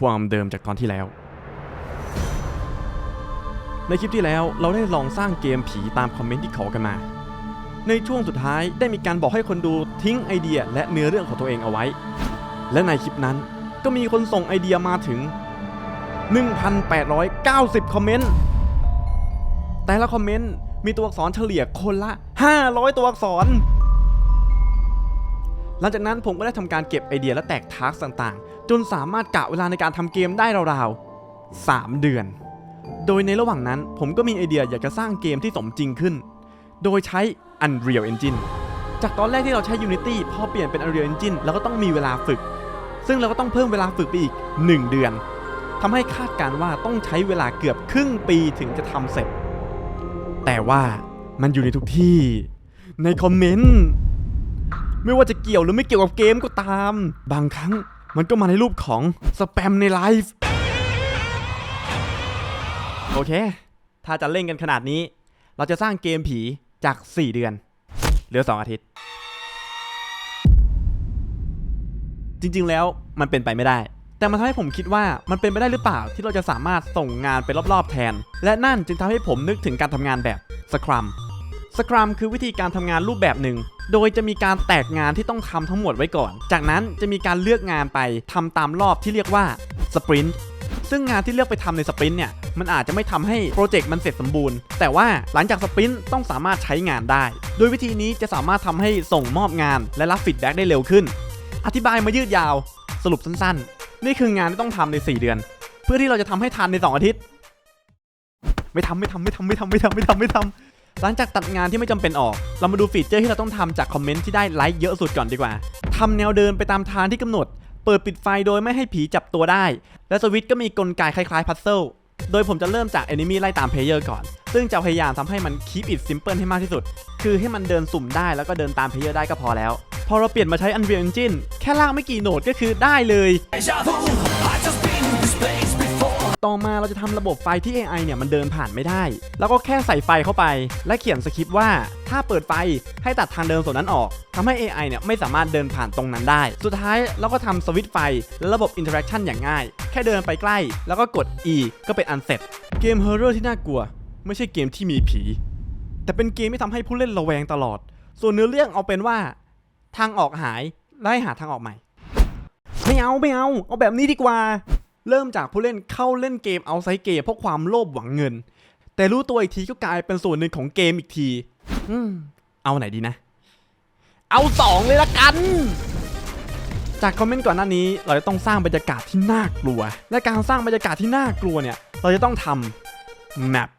ความเดิมจากตอนที่แล้ว ในคลิปที่แล้วเราได้ลองสร้างเกมผีตามคอมเมนต์ที่ขอกันมา ในช่วงสุดท้ายได้มีการบอกให้คนดูทิ้งไอเดียและเนื้อเรื่องของตัวเองเอาไว้ และในคลิปนั้นก็มีคนส่งไอเดียมาถึง 1,890 คอมเมนต์ แต่ละคอมเมนต์มีตัวอักษรเฉลี่ยคนละ 500 ตัวอักษร หลังจากนั้นผมก็ได้ทำการเก็บไอเดียและแตกทาร์กต่างๆ จนสามารถกะเวลาในการทำเกมได้ราวๆ3เดือน โดยในระหว่างนั้นผมก็มีไอเดียอยากจะสร้างเกมที่สมจริงขึ้น โดยใช้ Unreal Engine จากตอนแรกที่เราใช้ Unity พอเปลี่ยนเป็น Unreal Engine เราก็ต้องมีเวลาฝึก ซึ่งเราก็ต้องเพิ่มเวลาฝึกไปอีก 1 เดือนทำให้คาดการว่าต้องใช้เวลาเกือบครึ่งปีถึงจะทำเสร็จ แต่ว่ามันอยู่ในทุกที่ ในคอมเมนต์ ไม่ว่าจะเกี่ยวหรือไม่เกี่ยวกับเกมก็ตาม บางครั้งมันก็มาในรูปของสแปมในไลฟ์โอเค ถ้าจะเล่นกันขนาดนี้ เราจะสร้างเกมผีจาก 4 เดือน เหลือ 2 อาทิตย์ จริงๆแล้วมันเป็นไปไม่ได้ แต่มันทำให้ผมคิดว่ามันเป็นไปได้หรือเปล่าที่เราจะสามารถส่งงานไปรอบๆแทน และนั่นจึงทำให้ผมนึกถึงการทำงานแบบสครัมสครัมคือวิธีการทำงานรูปแบบหนึ่ง โดยจะมีการแตกงานที่ต้องทำทั้งหมดไว้ก่อน จากนั้นจะมีการเลือกงานไปทำตามรอบที่เรียกว่าสปรินต์ซึ่งงานที่เลือกไปทำในสปรินต์เนี่ยมันอาจจะไม่ทำให้โปรเจกต์มันเสร็จสมบูรณ์ แต่ว่าหลังจากสปรินต์ต้องสามารถใช้งานได้ โดยวิธีนี้จะสามารถทำให้ส่งมอบงานและรับฟีดแบ็กได้เร็วขึ้น อธิบายมายืดยาว สรุปสั้นๆ นี่คืองานที่ต้องทำใน 4 เดือน เพื่อที่เราจะทำให้ทันใน 2 อาทิตย์ ไม่ทำไม่ทำไม่ทำไม่ทำไม่ทำไม่ทำไม่ทำ หลังจากตัดงานที่ไม่จำเป็นออก เรามาดูฟีเจอร์ที่เราต้องทำจากคอมเมนต์ที่ได้ไลค์เยอะสุดก่อนดีกว่าทำแนวเดินไปตามทางที่กำหนด เปิดปิดไฟโดยไม่ให้ผีจับตัวได้ และสวิตช์ก็มีกลไกคล้ายๆพัซเซิลโดยผมจะเริ่มจาก Enemy ไล่ตามเพลเยอร์ก่อน ซึ่งจะพยายามทำให้มัน keep it simple ให้มากที่สุด คือให้มันเดินสุ่มได้แล้วก็เดินตามเพลเยอร์ได้ก็พอแล้ว พอเราเปลี่ยนมาใช้ Unreal Engine แค่ลากไม่กี่โหนดก็คือได้เลย ต่อมาเราจะทำระบบไฟที่ AI เนี่ยมันเดินผ่านไม่ได้ แล้วก็แค่ใส่ไฟเข้าไป และเขียนสคริปต์ว่าถ้าเปิดไฟให้ตัดทางเดินส่วนนั้นออกทำให้ AI เนี่ยไม่สามารถเดินผ่านตรงนั้นได้ สุดท้ายเราก็ทำสวิตช์ไฟ และระบบ Interaction อย่างง่าย แค่เดินไปใกล้ แล้วก็กด E ก็เป็นอันเสร็จ เกม Horror ที่น่ากลัว ไม่ใช่เกมที่มีผี แต่เป็นเกมที่ทำให้ผู้เล่นระแวงตลอด ส่วนเนื้อเรื่องเอาเป็นว่า ทางออกหายและให้หาทางออกใหม่ไม่เอาไม่เอา เอาแบบนี้ดีกว่า เริ่มจากผู้เล่นเข้าเล่นเกมเอาไซเกมเพราะความโลภหวังเงิน แต่รู้ตัวอีกทีก็กลายเป็นส่วนหนึ่งของเกมอีกที อืม เอาไหนดีนะ เอาสองเลยละกัน จากคอมเมนต์ก่อนหน้านี้ เราจะต้องสร้างบรรยากาศที่น่ากลัว และการสร้างบรรยากาศที่น่ากลัวเนี่ย เราจะต้องทำแมป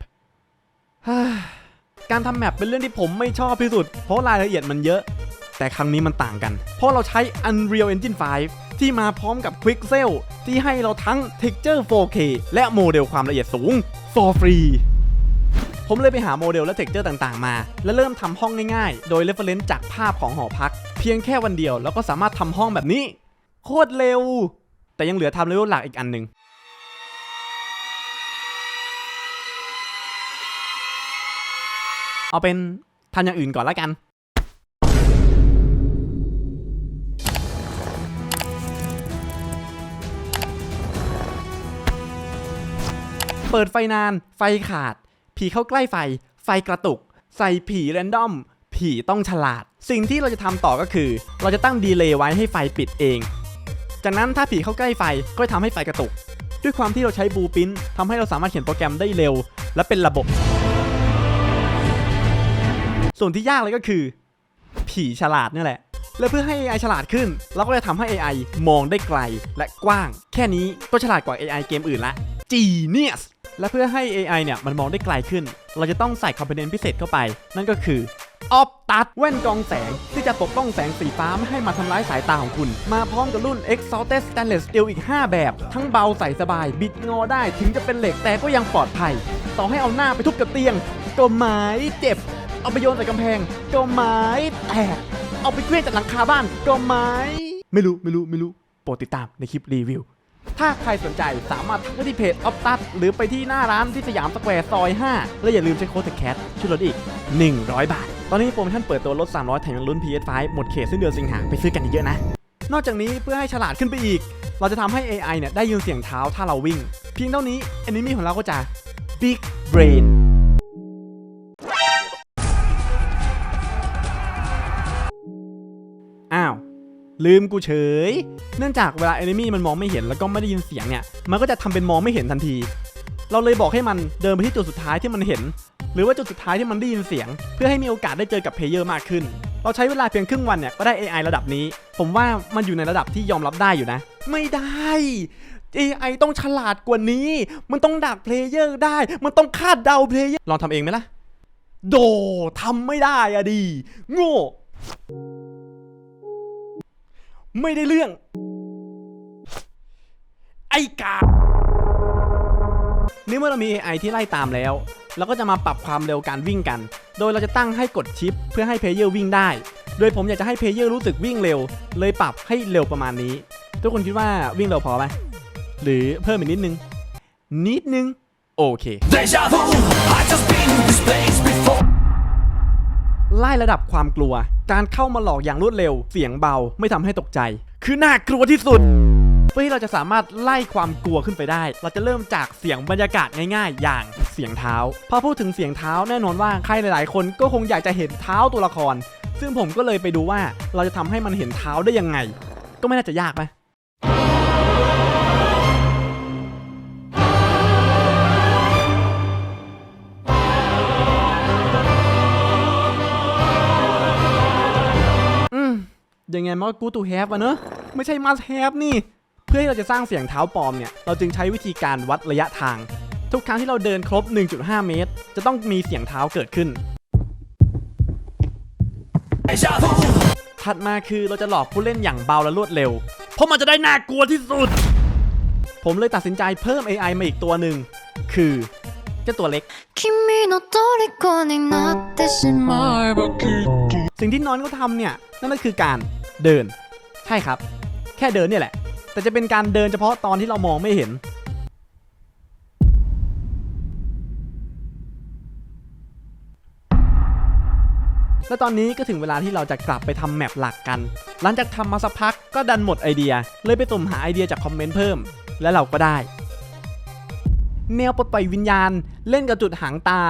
การทำแมปเป็นเรื่องที่ผมไม่ชอบที่สุด เพราะรายละเอียดมันเยอะ แต่ครั้งนี้มันต่างกัน เพราะเราใช้ Unreal Engine 5 ที่มาพร้อมกับ Quixel ที่ให้เราทั้ง Texture 4K และโมเดลความละเอียดสูง for free ผมเลยไปหาโมเดลและ Texture ต่างๆมา และเริ่มทำห้องง่ายๆ โดย reference จากภาพของหอพัก เพียงแค่วันเดียวแล้วก็สามารถทำห้องแบบนี้ โคตรเร็ว แต่ยังเหลือทำเลเวลหลักอีกอันหนึ่งเอาเป็นทำอย่างอื่นก่อนล้วกัน เปิดไฟนาน ไฟขาด ผีเข้าใกล้ไฟ ไฟกระตุก ใส่ผีแรนดอม ผีต้องฉลาด สิ่งที่เราจะทำต่อก็คือ เราจะตั้งดีเลย์ไว้ให้ไฟปิดเอง จากนั้นถ้าผีเข้าใกล้ไฟก็จะทำให้ไฟกระตุก ด้วยความที่เราใช้บูปินทำให้เราสามารถเขียนโปรแกรมได้เร็ว และเป็นระบบ ส่วนที่ยากเลยก็คือ ผีฉลาดนี่แหละและเพื่อให้ AI ฉลาดขึ้น เราก็จะทำให้ AI มองได้ไกลและกว้าง แค่นี้ก็ฉลาดกว่า AI เกมอื่นละ Genius และเพื่อให้ AI เนี่ยมันมองได้ไกลขึ้น เราจะต้องใส่คอมโพเนนต์พิเศษเข้าไป นั่นก็คือออฟตัดแว่นกองแสง ที่จะปกป้องแสงสีฟ้าไม่ให้มาทำร้ายสายตาของคุณ มาพร้อมกับรุ่น Exalted Stainless Steel อีก 5 แบบ ทั้งเบาใส่สบาย บิดงอได้ถึงจะเป็นเหล็กแต่ก็ยังปลอดภัย ต่อให้เอาหน้าไปทุบกับเตียง ก็ไม่เจ็บ เอาไปโยนใส่กำแพง ก็ไม่แตก เอาไปเคลื่อนจากหลังคาบ้าน ก็ไม่ไม่รู้ไม่รู้ไม่รู้ โปรดติดตามในคลิปรีวิว ถ้าใครสนใจสามารถทักไปที่เพจออฟตัสหรือไปที่หน้าร้านที่สยามสแควร์ซอย 5 และอย่าลืมใช้โค้ดแคทช่วยลดอีก 100 บาท ตอนนี้โปรโมชั่นเปิดตัวลด 300 แถมยังลุ้น PS5 หมดเขตสิ้นเดือนสิงหาไปซื้อกันเยอะๆนะ นอกจากนี้เพื่อให้ฉลาดขึ้นไปอีก เราจะทำให้ AI เนี่ยได้ยินเสียงเท้าถ้าเราวิ่ง เพียงเท่านี้ enemy ของเราก็จะ big brain ลืมกูเฉย เนื่องจากเวลา enemy มันมองไม่เห็นแล้วก็ไม่ได้ยินเสียงเนี่ย มันก็จะทำเป็นมองไม่เห็นทันที เราเลยบอกให้มันเดินไปที่จุดสุดท้ายที่มันเห็น หรือว่าจุดสุดท้ายที่มันได้ยินเสียง เพื่อให้มีโอกาสได้เจอกับเพลเยอร์มากขึ้น เราใช้เวลาเพียงครึ่งวันเนี่ยก็ได้ AI ระดับนี้ ผมว่ามันอยู่ในระดับที่ยอมรับได้อยู่นะ ไม่ได้ AI ต้องฉลาดกว่านี้ มันต้องดักเพลเยอร์ได้ มันต้องคาดเดาเพลเยอร์ ลองทำเองไหมล่ะ โดทำไม่ได้อะดี โง่ ไม่ได้เรื่อง ไอ้กานี่เมื่อเรามี AI ที่ไล่ตามแล้ว เราก็จะมาปรับความเร็วการวิ่งกัน โดยเราจะตั้งให้กดชิป เพื่อให้เพลเยอร์วิ่งได้ โดยผมอยากจะให้เพลเยอร์รู้สึกวิ่งเร็ว เลยปรับให้เร็วประมาณนี้ ทุกคนคิดว่าวิ่งเร็วพอไหมหรือเพิ่มอีกนิดนึง นิดนึง โอเค Deja vu, I just been in this place before. ไล่ระดับความกลัว การเข้ามาหลอกอย่างรวดเร็ว เสียงเบาไม่ทำให้ตกใจ คือน่ากลัวที่สุดเพื่อที่เราจะสามารถไล่ความกลัวขึ้นไปได้ เราจะเริ่มจากเสียงบรรยากาศง่ายๆ อย่างเสียงเท้า พอพูดถึงเสียงเท้าแน่นอนว่าใครหลายๆ คนก็คงอยากจะเห็นเท้าตัวละคร ซึ่งผมก็เลยไปดูว่าเราจะทำให้มันเห็นเท้าได้ยังไง ก็ไม่น่าจะยากไหม ยังไงมันก็ good to have อะเนอะไม่ใช่ must have นี่ เพื่อให้เราจะสร้างเสียงเท้าปลอมเนี่ย เราจึงใช้วิธีการวัดระยะทาง ทุกครั้งที่เราเดินครบ 1.5 เมตร จะต้องมีเสียงเท้าเกิดขึ้น ถัดมาคือเราจะหลอกผู้เล่นอย่างเบาและรวดเร็ว เพราะมันจะได้น่ากลัวที่สุด ผมเลยตัดสินใจเพิ่ม AI มาอีกตัวหนึ่ง คือเจ้าตัวเล็กสิ่งที่น้อนก็ทำเนี่ย นั่นก็คือการ เดิน ใช่ครับ แค่เดินเนี่ยแหละ แต่จะเป็นการเดินเฉพาะตอนที่เรามองไม่เห็น และตอนนี้ก็ถึงเวลาที่เราจะกลับไปทำแมปหลักกัน หลังจากทำมาสักพักก็ดันหมดไอเดีย เลยไปตุ่มหาไอเดียจากคอมเมนต์เพิ่ม และเราก็ได้ แนวปลดปล่อยวิญญาณ เล่นกับจุดหางตา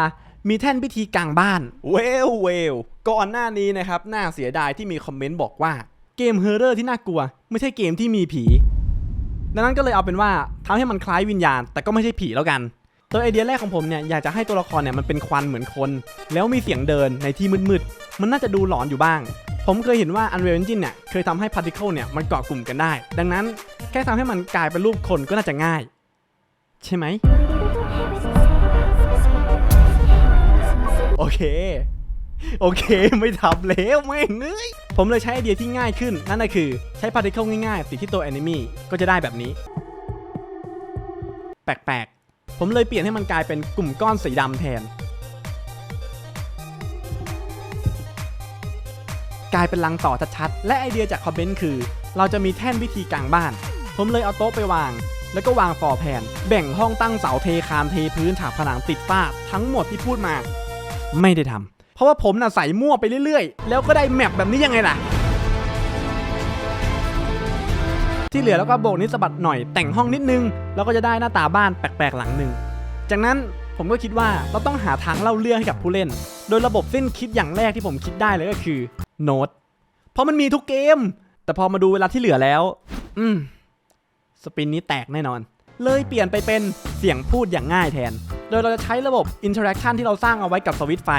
มีแท่นพิธีกลางบ้าน เวลเวลก่อนหน้านี้นะครับ น่าเสียดายที่มีคอมเมนต์บอกว่า เกมเฮอร์เรอร์ที่น่ากลัว ไม่ใช่เกมที่มีผี ดังนั้นก็เลยเอาเป็นว่าทำให้มันคล้ายวิญญาณ แต่ก็ไม่ใช่ผีแล้วกันตัวไอเดียแรกของผมเนี่ยอยากจะให้ตัวละครเนี่ยมันเป็นควันเหมือนคน แล้วมีเสียงเดินในที่มืดๆมันน่าจะดูหลอนอยู่บ้าง ผมเคยเห็นว่า Unreal Engine เนี่ยเคยทำให้ Particle เนี่ยมันเกาะกลุ่มกันได้ ดังนั้นแค่ทำให้มันกลายเป็นรูปคนก็น่าจะง่าย ใช่ไหมโอเค โอเคไม่ทำแล้วแม่งเอ้ยผมเลยใช้ไอเดียที่ง่ายขึ้น นั่นก็คือใช้พาร์ติเคิลง่ายๆ ติดที่ตัว enemy ก็จะได้แบบนี้ แปลกๆ ผมเลยเปลี่ยนให้มันกลายเป็นกลุ่มก้อนสีดำแทน กลายเป็นลังต่อชัดๆ และไอเดียจากคอมเมนต์คือ เราจะมีแท่นวิธีกลางบ้าน ผมเลยเอาโต๊ะไปวาง แล้วก็วางฟอร์แผนแบ่งห้องตั้งเสาเทคานเทพื้นฉาบผนังติดฝ้าทั้งหมดที่พูดมา ไม่ได้ทำ ราะว่าผมน่ะใส่มั่วไปเรื่อยๆ แล้วก็ได้แมปแบบนี้ยังไงล่ะ ที่เหลือแล้วก็โบกนิดสะบัดหน่อยแต่งห้องนิดนึง แล้วก็จะได้หน้าตาบ้านแปลกๆหลังหนึ่ง จากนั้นผมก็คิดว่าเราต้องหาทางเล่าเรื่องให้กับผู้เล่น โดยระบบสิ้นคิดอย่างแรกที่ผมคิดได้เลยก็คือโน้ตเพราะมันมีทุกเกม แต่พอมาดูเวลาที่เหลือแล้ว อืมสปินนี้แตกแน่นอน เลยเปลี่ยนไปเป็นเสียงพูดอย่างง่ายแทน โดยเราจะใช้ระบบอินเทอร์แอคชั่นที่เราสร้างเอาไว้กับสวิตช์ไฟ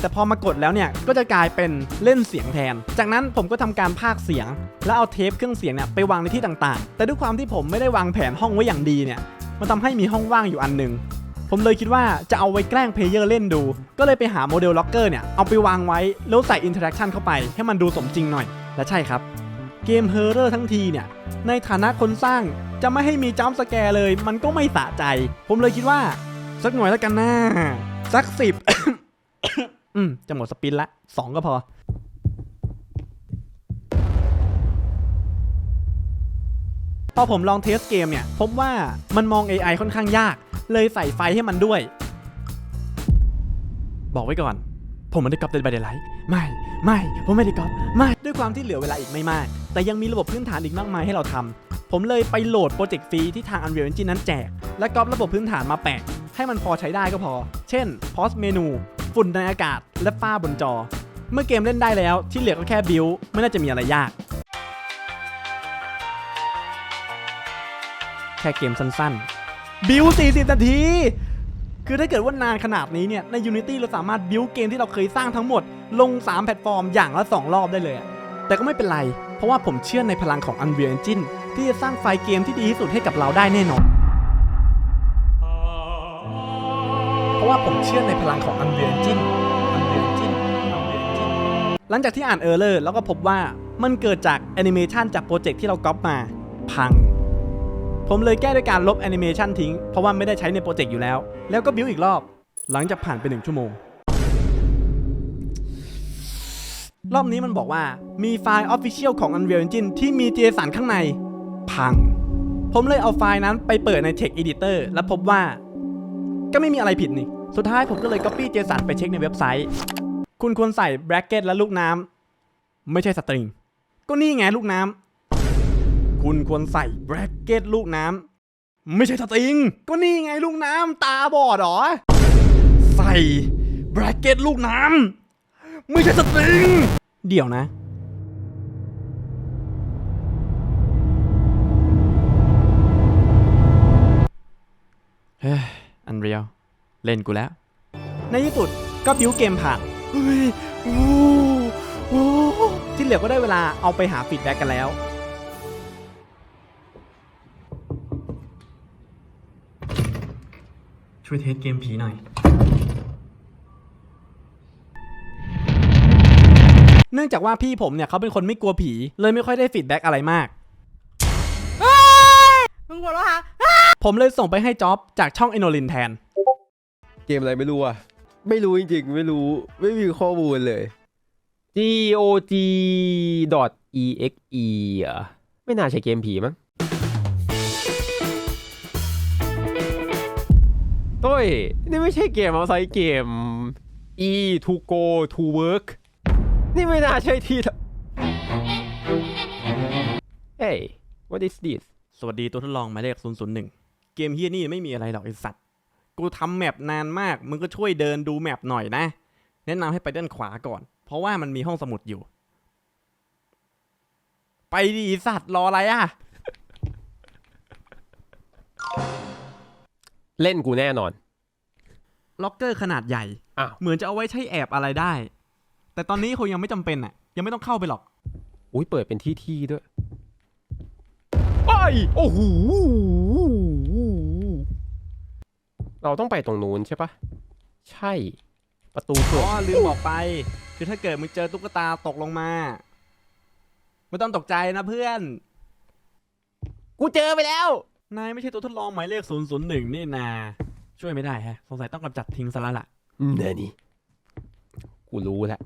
แต่พอมากดแล้วเนี่ยก็จะกลายเป็นเล่นเสียงแทน จากนั้นผมก็ทำการพากเสียง แล้วเอาเทปเครื่องเสียงเนี่ยไปวางในที่ต่างๆ แต่ด้วยความที่ผมไม่ได้วางแผนห้องไว้อย่างดีเนี่ยมันทำให้มีห้องว่างอยู่อันหนึ่งผมเลยคิดว่าจะเอาไว้แกล้งเพลเยอร์เล่นดู ก็เลยไปหาโมเดลล็อกเกอร์เนี่ย เอาไปวางไว้ แล้วใส่อินเทอร์แอคชั่นเข้าไป ให้มันดูสมจริงหน่อย และใช่ครับ เกมเฮอร์เรอร์ทั้งทีเนี่ย ในฐานะคนสร้างจะไม่ให้มีจัมป์สแกร์เลย มันก็ไม่สะใจ ผมเลยคิดว่า สักหน่อยแล้วกันนะสักสิบ อืม จะหมดสปินละสองก็พอ พอผมลองเทสเกมเนี่ย พบว่ามันมอง AI ค่อนข้างยาก เลยใส่ไฟให้มันด้วย บอกไว้ก่อน ผมไม่ได้ก๊อปเดนบเดลไลท์ไม่ ไม่ ผมไม่ได้ก๊อปไม่ ด้วยความที่เหลือเวลาอีกไม่มาก แต่ยังมีระบบพื้นฐานอีกมากมายให้เราทำ ผมเลยไปโหลดโปรเจกต์ฟรีที่ทาง Unreal Engine นั้นแจก และก๊อประบบพื้นฐานมาแปะให้มันพอใช้ได้ก็พอ เช่น pause เมนู ฝุ่นในอากาศ และฝ้าบนจอ เมื่อเกมเล่นได้แล้วที่เหลือก็แค่บิวไม่น่าจะมีอะไรยาก แค่เกมสั้นๆ บิว40 นาที คือถ้าเกิดว่านานขนาดนี้เนี่ยใน Unity เราสามารถบิวเกมที่เราเคยสร้างทั้งหมด ลง 3 แพลตฟอร์มอย่างละ 2 รอบได้เลย แต่ก็ไม่เป็นไร เพราะว่าผมเชื่อในพลังของ Unreal Engine ที่จะสร้างไฟล์เกมที่ดีที่สุดให้กับเราได้แน่นอน ว่าผมเชื่อในพลังของ Unreal Engine Unreal Engine Unreal Engine หลังจากที่อ่านเออร์เลอร์แล้วก็พบว่ามันเกิดจากแอนิเมชันจากโปรเจกต์ที่เราก๊อปมาพัง ผมเลยแก้ด้วยการลบแอนิเมชันทิ้ง เพราะว่าไม่ได้ใช้ในโปรเจกต์อยู่แล้ว แล้วก็บิวอีกรอบ หลังจากผ่านไปหนึ่งชั่วโมง รอบนี้มันบอกว่ามีไฟล์ Official ของ Unreal Engine ที่มี JSON ข้างใน พัง ผมเลยเอาไฟล์นั้นไปเปิดใน Text Editor แล้วพบว่า ก็ไม่มีอะไรผิดนี่ สุดท้ายผมก็เลย Copy JSON ไปเช็คในเว็บไซต์ คุณควรใส่ bracket และลูกน้ำไม่ใช่สตริง ก็นี่ไงลูกน้ำ คุณควรใส่ bracket ลูกน้ำไม่ใช่สตริง ก็นี่ไงลูกน้ำตาบอดเหรอ ใส่ bracket ลูกน้ำไม่ใช่สตริง เดี๋ยวนะเฮ้ยอันเรียว เล่นกูแล้ว ในที่สุดก็บิวเกมผ่านเฮ้ยโอ้โหที่เหลือก็ได้เวลาเอาไปหาฟีดแบ็กกันแล้ว ช่วยเทสเกมผีหน่อย เนื่องจากว่าพี่ผมเนี่ยเขาเป็นคนไม่กลัวผี เลยไม่ค่อยได้ฟีดแบ็กอะไรมาก มึงหัวเราะฮะผมเลยส่งไปให้จ็อบจากช่องเอโนลินแทน เกมอะไรไม่รู้อะ ไม่รู้จริงๆ ไม่รู้ ไม่มีข้อมูลเลย G O G E X E อะไม่น่าใช่เกมผีมั้งเฮ้ย นี่ไม่ใช่เกมเอาไซเกม E to go to work นี่ไม่น่าใช่ที่เฮ้ย what is this สวัสดีตัวทดลองหมายเลข001 เกมเฮียนี่ไม่มีอะไรหรอกไอสัตว์ กูทำแมปนานมาก มึงก็ช่วยเดินดูแมปหน่อยนะ แนะนำให้ไปด้านขวาก่อน เพราะว่ามันมีห้องสมุดอยู่ ไปดีสัตว์รออะไรอะ เล่นกูแน่นอน ล็อกเกอร์ขนาดใหญ่ อ้าว เหมือนจะเอาไว้ใช้แอบอะไรได้ แต่ตอนนี้คงยังไม่จำเป็นอะ ยังไม่ต้องเข้าไปหรอก อุ้ยเปิดเป็นที่ที่ด้วย ไป โอ้โห เราต้องไปตรงนู้นใช่ปะใช่ประตูอ๋เปิอดลืมบอกไป คือถ้าเกิดมึงเจอตุ๊กตาตกลงมาไม่ต้องตกใจนะเพื่อน กูเจอไปแล้ว นายไม่ใช่ตัวทดลองหมายเลข 001 นี่นาช่วยไม่ได้ฮะ สงสัยต้องกำจัดทิ้งซะแล้วล่ะเนนี่กูรู้แล้ว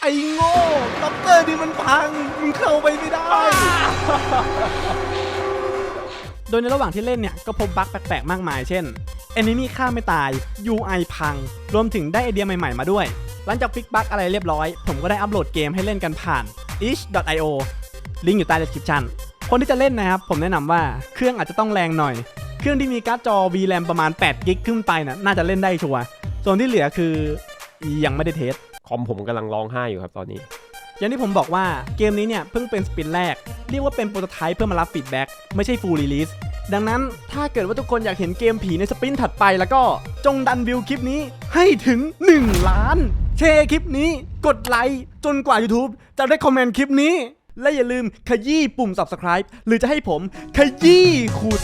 ไอ้โง่ล็อกเกอร์นี่มันพัง มึงเข้าไปไม่ได้ โดยในระหว่างที่เล่นเนี่ยก็พบบั๊กแปลกๆมากมายเช่น Enemy ฆ่าไม่ตาย UI พัง รวมถึงได้ไอเดียใหม่ๆมาด้วย หลังจากฟิกบั๊กอะไรเรียบร้อย ผมก็ได้อัปโหลดเกมให้เล่นกันผ่าน itch.io ลิงก์อยู่ใต้ description คนที่จะเล่นนะครับผมแนะนำว่าเครื่องอาจจะต้องแรงหน่อย เครื่องที่มีการ์ดจอ VRAM ประมาณ8กิกขึ้นไปน่ะน่าจะเล่นได้ชัวร์ส่วนที่เหลือคือยังไม่ได้เทสคอมผมกำลังร้องไห้อยู่ครับตอนนี้ อย่างที่ผมบอกว่าเกมนี้เนี่ยเพิ่งเป็นสปินแรก เรียกว่าเป็นโปรโตไทป์เพื่อมารับฟีดแบ็กไม่ใช่ฟูลรีลิสดังนั้นถ้าเกิดว่าทุกคนอยากเห็นเกมผีในสปินถัดไปแล้วก็จงดันวิวคลิปนี้ให้ถึง 1 ล้าน แชร์คลิปนี้กดไลค์จนกว่า YouTube จะได้คอมเมนต์คลิปนี้ และอย่าลืมขยี้ปุ่ม subscribe หรือจะให้ผมขยี้ขุด